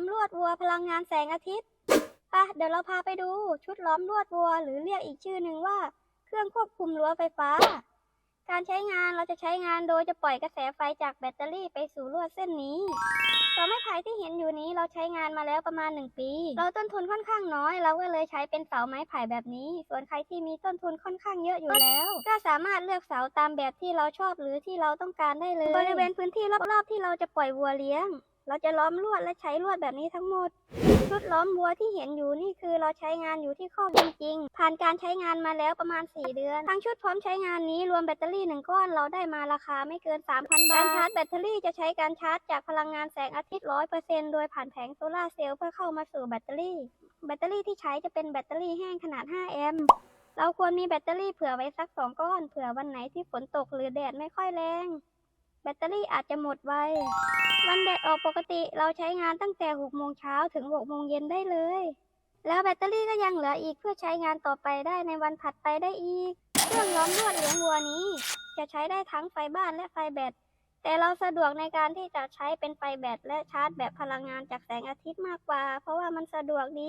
มลวดวัวพลังงานแสงอาทิตย์ปะเดี๋ยวเราพาไปดูชุดล้อมลวดวัว หรือเรียกอีกชื่อหนึ่งว่า เครื่องควบคุมรั้วไฟฟ้า การใช้งานเราจะใช้งานโดยจะปล่อยกระแสไฟจากแบตเตอรี่ไปสู่ลวดเส้นนี้เสาไม้ไผ่ที่เห็นอยู่นี้เราใช้งานมาแล้วประมาณ 1 ปี เราต้นทุนค่อนข้างน้อย เราก็เลยใช้เป็นเสาไม้ไผ่แบบนี้ ส่วนใครที่มีต้นทุนค่อนข้างเยอะอยู่แล้ว ก็สามารถเลือกเสาตามแบบที่เราชอบหรือที่เราต้องการได้เลย บริเวณพื้นที่รอบๆที่เราจะปล่อยวัวเลี้ยง เราจะล้อมลวดและใช้ลวดแบบนี้ทั้งหมด ชุดล้อมวัวที่เห็นอยู่นี่คือเราใช้งานอยู่ที่คอกจริงๆ ผ่านการใช้งานมาแล้วประมาณ 4 เดือน ทั้งชุดพร้อมใช้งานนี้รวมแบตเตอรี่หนึ่งก้อนเราได้มาราคาไม่เกิน 3,000 บาท การชาร์จแบตเตอรี่จะใช้การชาร์จจากพลังงานแสงอาทิตย์ 100%โดยผ่านแผงโซลาร์เซลล์เพื่อเข้ามาสู่แบตเตอรี่ แบตเตอรี่ที่ใช้จะเป็นแบตเตอรี่แห้งขนาด 5 แอมป์เราควรมีแบตเตอรี่เผื่อไว้สัก 2 ก้อน เผื่อวันไหนที่ฝนตกหรือแดดไม่ค่อยแรง แบตเตอรี่อาจจะหมดไว วันแดดออกปกติเราใช้งานตั้งแต่6โมงเช้าถึง6โมงเย็นได้เลย แล้วแบตเตอรี่ก็ยังเหลืออีกเพื่อใช้งานต่อไปได้ในวันถัดไปได้อีก เครื่องล้อมลวดเลี้ยงวัวนี้ จะใช้ได้ทั้งไฟบ้านและไฟแบต แต่เราสะดวกในการที่จะใช้เป็นไฟแบตและชาร์จแบบพลังงานจากแสงอาทิตย์มากกว่า เพราะว่ามันสะดวกดี